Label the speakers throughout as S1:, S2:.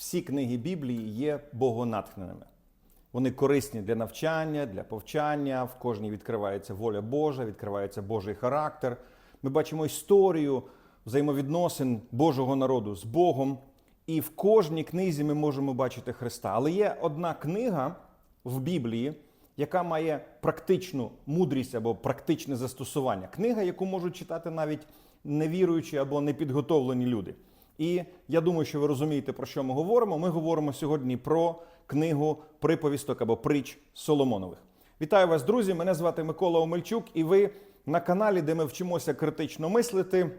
S1: всі книги Біблії є богонатхненими. Вони корисні для навчання, для повчання. В кожній відкривається воля Божа, відкривається Божий характер. Ми бачимо історію взаємовідносин Божого народу з Богом. І в кожній книзі ми можемо бачити Христа. Але є одна книга в Біблії, яка має практичну мудрість або практичне застосування. Книга, яку можуть читати навіть невіруючі або непідготовлені люди. І я думаю, що ви розумієте, про що ми говоримо. Ми говоримо сьогодні про книгу приповісток або притч Соломонових. Вітаю вас, друзі! Мене звати Микола Омельчук, і ви на каналі, де ми вчимося критично мислити,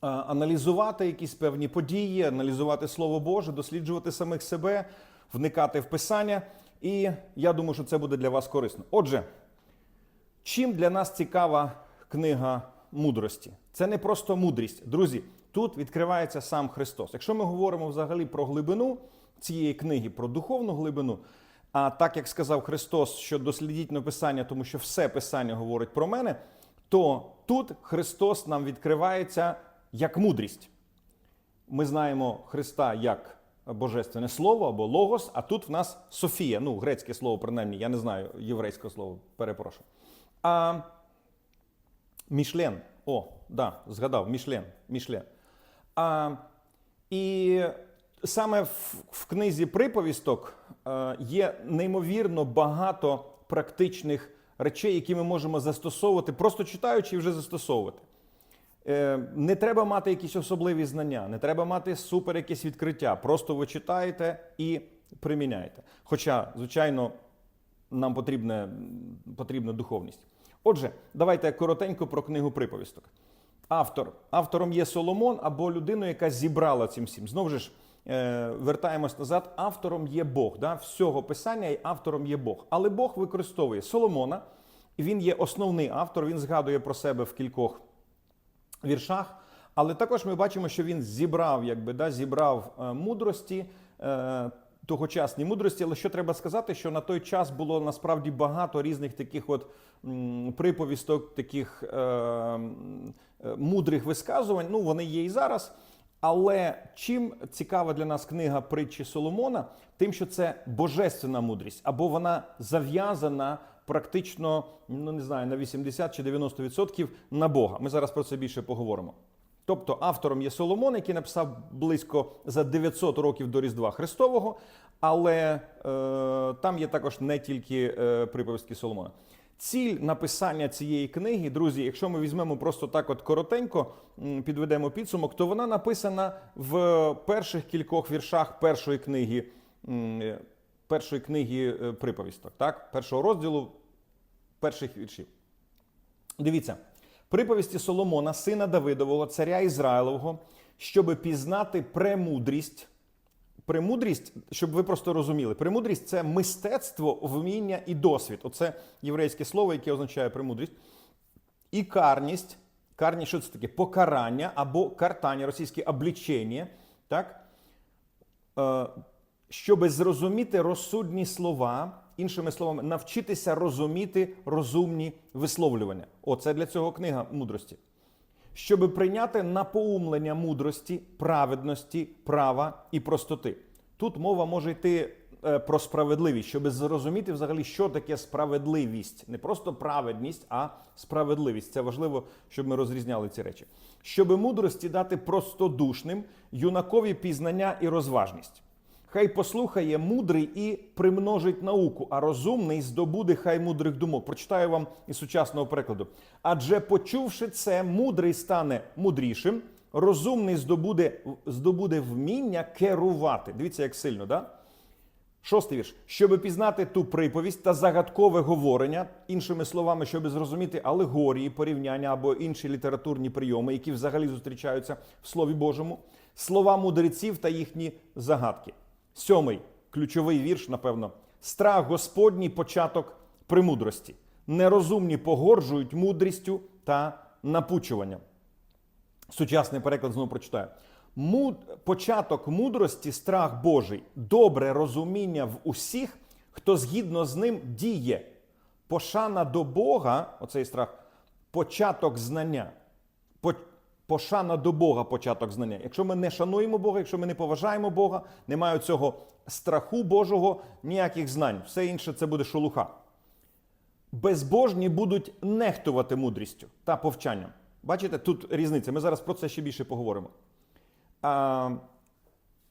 S1: аналізувати якісь певні події, аналізувати Слово Боже, досліджувати самих себе, вникати в Писання. І я думаю, що це буде для вас корисно. Отже, чим для нас цікава книга мудрості? Це не просто мудрість. Друзі, тут відкривається сам Христос. Якщо ми говоримо взагалі про глибину цієї книги, про духовну глибину, а так як сказав Христос, що дослідіть написання, тому що все писання говорить про мене, то тут Христос нам відкривається як мудрість. Ми знаємо Христа як божественне слово або логос, а тут в нас Софія, ну, грецьке слово, принаймні, я не знаю єврейського слова, перепрошую. А Мішлен, о, да, згадав, Мішлен, Мішлен. А, і саме в, в книзі приповісток е, є неймовірно багато практичних речей, які ми можемо застосовувати, просто читаючи і вже застосовувати. Е, Не треба мати якісь особливі знання, не треба мати супер якесь відкриття. Просто ви читаєте і приміняєте. Хоча, звичайно, нам потрібна, потрібна духовність. Отже, давайте коротенько про книгу приповісток. Автор. Автором є Соломон або людина, яка зібрала цим всім. Знову ж, е, вертаємось назад. Автором є Бог. Да? Всього писання і автором є Бог. Але Бог використовує Соломона, він є основний автор. Він згадує про себе в кількох віршах. Але також ми бачимо, що він зібрав, якби да, зібрав е, мудрості, е, тогочасні мудрості. Але що треба сказати, що на той час було насправді багато різних таких от приповісток, таких е, е, мудрих висказувань. Ну, вони є і зараз. Але чим цікава для нас книга притчі Соломона, тим, що це божественна мудрість, або вона зав'язана практично, ну не знаю, на 80 чи 90% на Бога. Ми зараз про це більше поговоримо. Тобто автором є Соломон, який написав близько за 900 років до Різдва Христового, але е, там є також не тільки е, приповістки Соломона. Ціль написання цієї книги, друзі, якщо ми візьмемо просто так, от коротенько, підведемо підсумок, то вона написана в перших кількох віршах першої книги, е, першої книги е, приповісток, так? першого розділу перших віршів. Дивіться, приповісті Соломона, сина Давидового, царя Ізраїлового, щоб пізнати премудрість. Премудрість, щоб ви просто розуміли, премудрість це мистецтво, вміння і досвід. Оце єврейське слово, яке означає премудрість. І карність. Карність, що це таке? Покарання або картання, російське облічення, так? Е, щоб зрозуміти розсудні слова, іншими словами, навчитися розуміти розумні висловлювання. О, це для цього книга мудрості. Щоб прийняти напоумлення мудрості, праведності, права і простоти. Тут мова може йти е, про справедливість, щоб зрозуміти взагалі, що таке справедливість. Не просто праведність, а справедливість. Це важливо, щоб ми розрізняли ці речі. Щоб мудрості дати простодушним, юнакові пізнання і розважність. Хай послухає мудрий і примножить науку, а розумний здобуде хай мудрих думок. Прочитаю вам із сучасного перекладу. Адже почувши це, мудрий стане мудрішим, розумний здобуде, здобуде вміння керувати. Дивіться, як сильно, да? Шостий вірш. Щоби пізнати ту приповість та загадкове говорення, іншими словами, щоб зрозуміти алегорії, порівняння або інші літературні прийоми, які взагалі зустрічаються в Слові Божому, слова мудреців та їхні загадки. Сьомий ключовий вірш, напевно. Страх Господній початок премудрості. Нерозумні погоржують мудрістю та напучуванням. Сучасний переклад знову прочитаю. Муд... Початок мудрості, страх Божий, добре розуміння в усіх, хто згідно з ним діє. Пошана до Бога, оцей страх, початок знання. По... Пошана до Бога початок знання. Якщо ми не шануємо Бога, якщо ми не поважаємо Бога, немає цього страху Божого, ніяких знань. Все інше це буде шелуха. Безбожні будуть нехтувати мудрістю та повчанням. Бачите, тут різниця. Ми зараз про це ще більше поговоримо. А,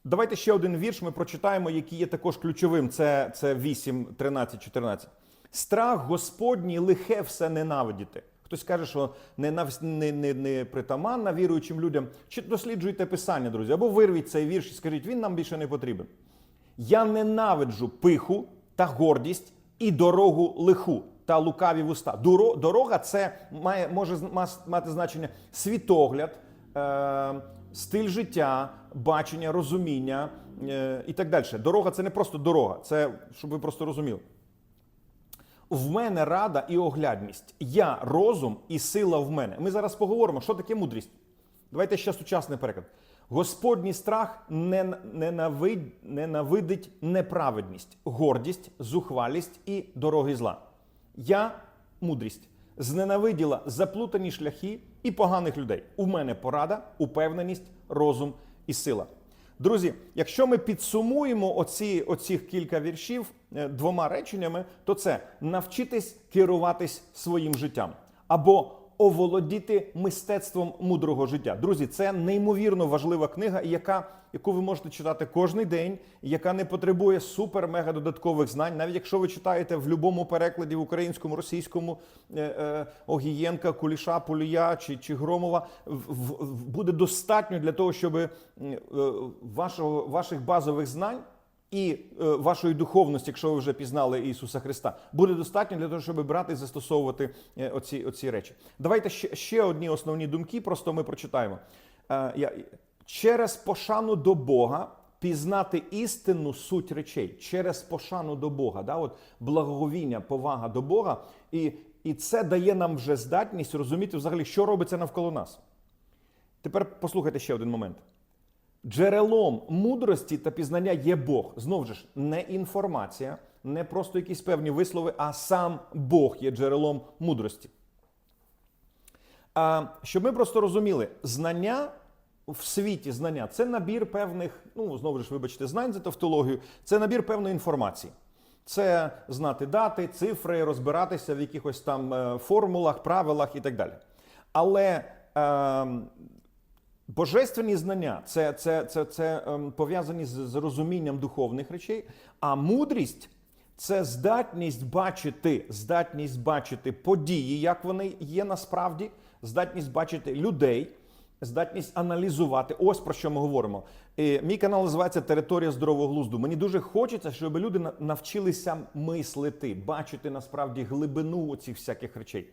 S1: давайте ще один вірш ми прочитаємо, який є також ключовим. Це, це 8, 13, 14. Страх Господній лихе все ненавидіти. Хтось каже, що ненависть не, не, не притаманна віруючим людям. Чи досліджуйте писання, друзі, або вирвіть цей вірш і скажіть, він нам більше не потрібен. Я ненавиджу пиху та гордість і дорогу лиху та лукаві вуста. Доро- Дорога це має, може мати значення світогляд, е, стиль життя, бачення, розуміння е, і так далі. Дорога це не просто дорога, це щоб ви просто розуміли. В мене рада і оглядність. Я розум і сила в мене. Ми зараз поговоримо, що таке мудрість. Давайте ще сучасний переклад. Господній страх не- ненавидить неправедність, гордість, зухвалість і дороги зла. Я мудрість зненавиділа заплутані шляхи і поганих людей. У мене порада, упевненість, розум і сила. Друзі, якщо ми підсумуємо оці, оцих кілька віршів е, двома реченнями, то це навчитись керуватись своїм життям. Або оволодіти мистецтвом мудрого життя. Друзі, це неймовірно важлива книга, яка, яку ви можете читати кожен день, яка не потребує супер-мега додаткових знань. Навіть якщо ви читаєте в будь-якому перекладі в українському, російському е, е, Огієнка, Куліша, Полія чи, чи Громова, в- в- буде достатньо для того, щоб е, е, вашого, ваших базових знань. І е, вашої духовності, якщо ви вже пізнали Ісуса Христа, буде достатньо для того, щоб брати і застосовувати е, оці, оці речі. Давайте ще, ще одні основні думки, просто ми прочитаємо. Е, через пошану до Бога пізнати істинну суть речей, через пошану до Бога, да, от благоговіння, повага до Бога, і, і це дає нам вже здатність розуміти взагалі, що робиться навколо нас. Тепер послухайте ще один момент. Джерелом мудрості та пізнання є Бог. Знову ж не інформація, не просто якісь певні вислови, а сам Бог є джерелом мудрості. А, щоб ми просто розуміли, знання в світі знання це набір певних, ну знову ж вибачте, знань за тавтологію, це набір певної інформації. Це знати дати, цифри, розбиратися в якихось там е, формулах, правилах і так далі. Але е, Божественні знання це, це, це, це ем, пов'язані з, з розумінням духовних речей, а мудрість це здатність бачити, здатність бачити події, як вони є насправді, здатність бачити людей, здатність аналізувати. Ось про що ми говоримо. І мій канал називається Територія здорового глузду. Мені дуже хочеться, щоб люди навчилися мислити, бачити насправді глибину цих всяких речей.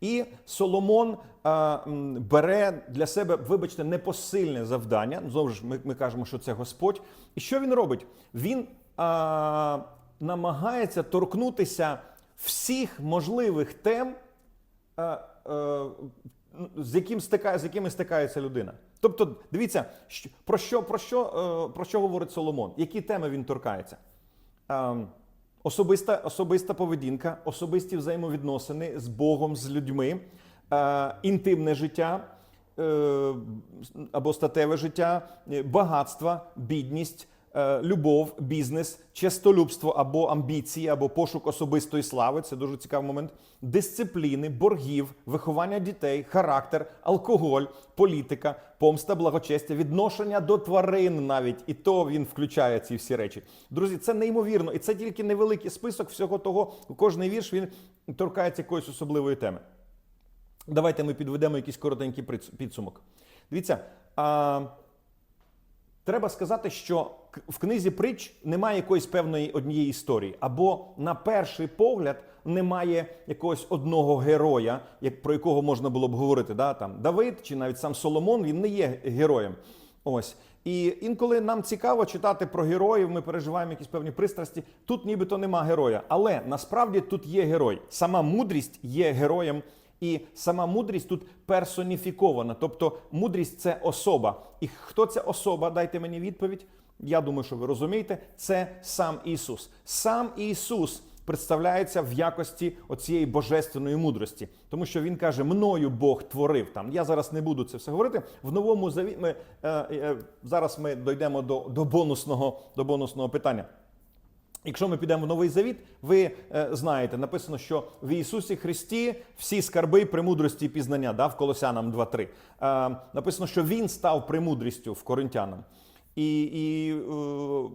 S1: І Соломон е, бере для себе, вибачте, непосильне завдання. Знову ж ми, ми кажемо, що це Господь. І що він робить? Він е, намагається торкнутися всіх можливих тем, е, е, з, яким стикає, з якими стикається людина. Тобто, дивіться, про що, про, що, про що говорить Соломон, які теми він торкається. Ем, Особиста, особиста поведінка, особисті взаємовідносини з Богом, з людьми, е, інтимне життя е, або статеве життя, е, багатство, бідність, любов, бізнес, честолюбство або амбіції, або пошук особистої слави це дуже цікавий момент, дисципліни, боргів, виховання дітей, характер, алкоголь, політика, помста, благочестя, відношення до тварин навіть і то він включає ці всі речі. Друзі, це неймовірно, і це тільки невеликий список всього того. Кожний вірш він торкається якоїсь особливої теми. Давайте ми підведемо якийсь коротенький підсумок. Дивіться, а, треба сказати, що в книзі притч немає якоїсь певної однієї історії, або на перший погляд немає якогось одного героя, як про якого можна було б говорити. Да? Там Давид чи навіть сам Соломон він не є героєм. Ось. І інколи нам цікаво читати про героїв, ми переживаємо якісь певні пристрасті. Тут нібито нема героя. Але насправді тут є герой. Сама мудрість є героєм, і сама мудрість тут персоніфікована. Тобто мудрість це особа. І хто ця особа? Дайте мені відповідь. Я думаю, що ви розумієте, це сам Ісус. Сам Ісус представляється в якості оцієї божественної мудрості, тому що він каже: мною Бог творив там. Я зараз не буду це все говорити. В новому заві... ми, е, е, зараз ми дійдемо до, до бонусного до бонусного питання. Якщо ми підемо в новий завіт, ви е, знаєте, написано, що в Ісусі Христі всі скарби премудрості і пізнання, да, в Колосянам 2.3. Е, написано, що Він став премудрістю в Коринтянам. І, і, е,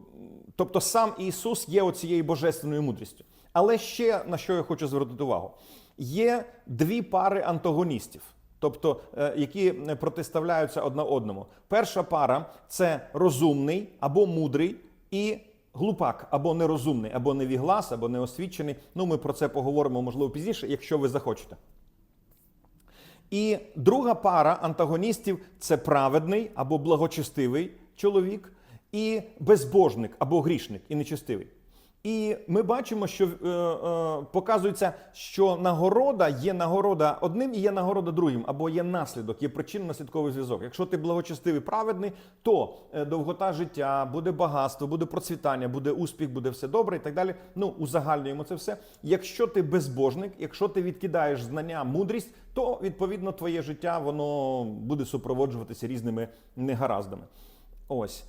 S1: тобто сам Ісус є оцією божественною мудрістю. Але ще на що я хочу звернути увагу: є дві пари антагоністів. Тобто, е, які протиставляються одна одному. Перша пара це розумний або мудрий і глупак, або нерозумний, або невіглас, або неосвічений. Ну, ми про це поговоримо, можливо, пізніше, якщо ви захочете. І друга пара антагоністів це праведний або благочестивий чоловік, і безбожник або грішник, і нечестивий. І ми бачимо, що е, е, показується, що нагорода є нагорода одним і є нагорода другим, або є наслідок, є причинно-наслідковий зв'язок. Якщо ти благочестивий, праведний, то е, довгота життя, буде багатство, буде процвітання, буде успіх, буде все добре і так далі. Ну, узагальнюємо це все. Якщо ти безбожник, якщо ти відкидаєш знання, мудрість, то відповідно твоє життя воно буде супроводжуватися різними негараздами. Ось.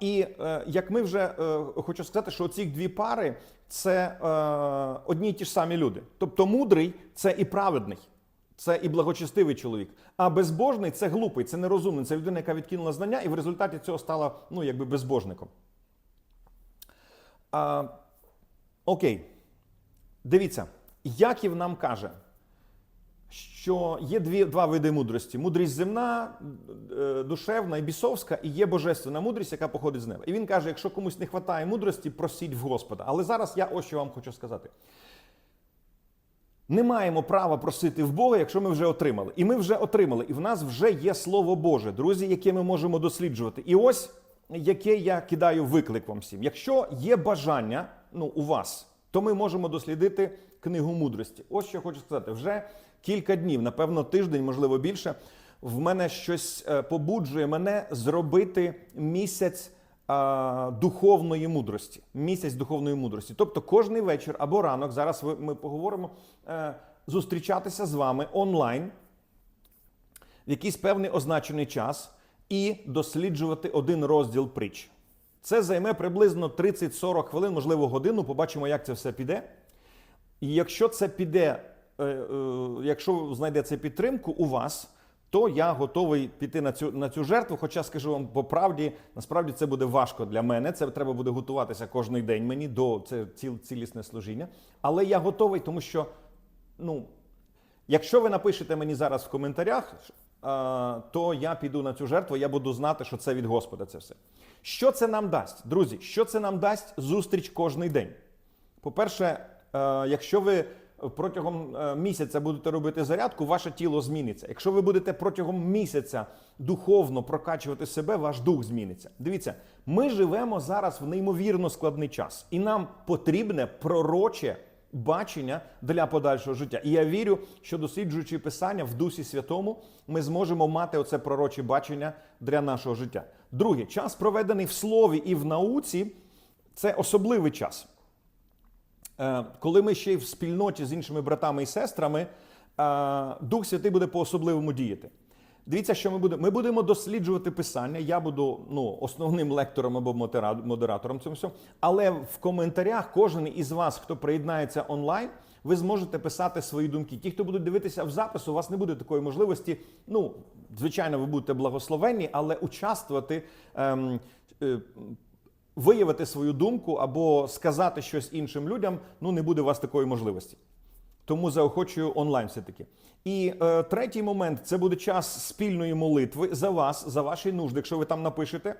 S1: І е, як ми вже е, хочу сказати, що ці дві пари це е, одні й ті ж самі люди. Тобто мудрий це і праведний, це і благочестивий чоловік. А безбожний це глупий, це нерозумний, це людина, яка відкинула знання, і в результаті цього стала ну, якби безбожником. Окей. Дивіться, Яків нам каже, що є дві, два види мудрості: мудрість земна, е, душевна і бісовська, і є божественна мудрість, яка походить з неба. І він каже: якщо комусь не вистачає мудрості, просіть в Господа. Але зараз я ось що вам хочу сказати. Не маємо права просити в Бога, якщо ми вже отримали. І ми вже отримали. І в нас вже є Слово Боже, друзі, яке ми можемо досліджувати. І ось яке я кидаю виклик вам всім. Якщо є бажання ну, у вас, то ми можемо дослідити книгу мудрості. Ось що я хочу сказати. Вже кілька днів, напевно, тиждень, можливо, більше. В мене щось е, побуджує мене зробити місяць духовної мудрості. Місяць духовної мудрості. Тобто кожний вечір або ранок, зараз ми поговоримо, е, зустрічатися з вами онлайн в якийсь певний означений час і досліджувати один розділ притч. Це займе приблизно 30-40 хвилин, можливо, годину. Побачимо, як це все піде. І якщо це піде, якщо знайдеться підтримку у вас, то я готовий піти на цю на цю жертву. Хоча скажу вам по правді, насправді це буде важко для мене. Це треба буде готуватися кожен день мені до це ціл, цілісне служіння. Але я готовий, тому що ну, Якщо ви напишете мені зараз в коментарях, е, то я піду на цю жертву, я буду знати, що це від Господа це все. Що це нам дасть? Друзі, що це нам дасть зустріч кожний день? По-перше, е, якщо ви протягом е, місяця будете робити зарядку, ваше тіло зміниться. Якщо ви будете протягом місяця духовно прокачувати себе, ваш дух зміниться. Дивіться, ми живемо зараз в неймовірно складний час, і нам потрібне пророче бачення для подальшого життя. І я вірю, що досліджуючи писання в Дусі Святому, ми зможемо мати оце пророче бачення для нашого життя. Друге, час проведений в слові і в науці це особливий час. Е, Коли ми ще й в спільноті з іншими братами і сестрами, е, Дух Святий буде по-особливому діяти. Дивіться, що ми будемо. Ми будемо досліджувати писання. Я буду ну, основним лектором або модератором цьому всьому. Але в коментарях кожен із вас, хто приєднається онлайн, ви зможете писати свої думки. Ті, хто будуть дивитися в запис, у вас не буде такої можливості. Ну, звичайно, ви будете благословенні, але участвувати. Ем, е, Виявити свою думку або сказати щось іншим людям, ну не буде у вас такої можливості. Тому заохочую онлайн все-таки. І е, третій момент це буде час спільної молитви за вас, за ваші нужди, якщо ви там напишете,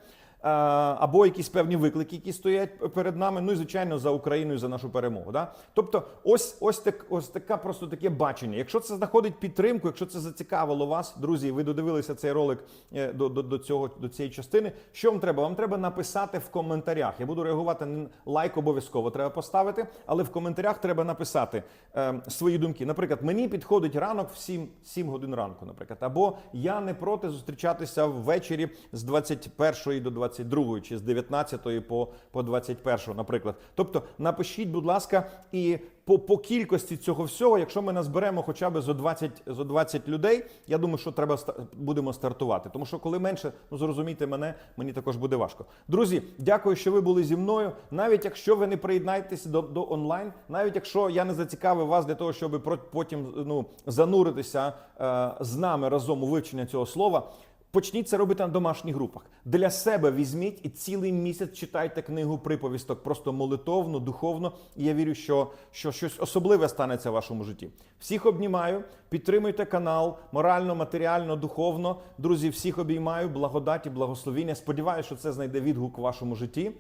S1: або якісь певні виклики, які стоять перед нами. Ну і звичайно за Україну і за нашу перемогу. Да? Тобто, ось ось так, ось така просто таке бачення. Якщо це знаходить підтримку, якщо це зацікавило вас, друзі, ви додивилися цей ролик е, до, до, до цього до цієї частини. Що вам треба? Вам треба написати в коментарях. Я буду реагувати лайк обов'язково треба поставити, але в коментарях треба написати е, свої думки. Наприклад, мені підходить ранок в 7, 7 годин ранку, наприклад, або я не проти зустрічатися ввечері з 21 до 22. 22, чи з 19 по, по 21, наприклад. Тобто напишіть, будь ласка, і по, по кількості цього всього, якщо ми назберемо хоча б зо 20, зо 20 людей, я думаю, що треба будемо стартувати. Тому що коли менше, ну зрозумійте мене, мені також буде важко. Друзі, дякую, що ви були зі мною. Навіть якщо ви не приєднаєтесь до, до онлайн, навіть якщо я не зацікавив вас для того, щоб потім ну, зануритися е, з нами разом у вивчення цього слова. Почніть це робити на домашніх групах. Для себе візьміть і цілий місяць читайте книгу приповісток, просто молитовно, духовно. І я вірю, що, що щось особливе станеться в вашому житті. Всіх обнімаю, підтримуйте канал морально, матеріально, духовно. Друзі, всіх обіймаю, благодаті, благословіння. Сподіваюся, що це знайде відгук у вашому житті,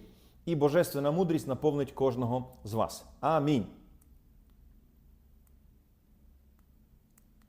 S1: і божественна мудрість наповнить кожного з вас. Амінь.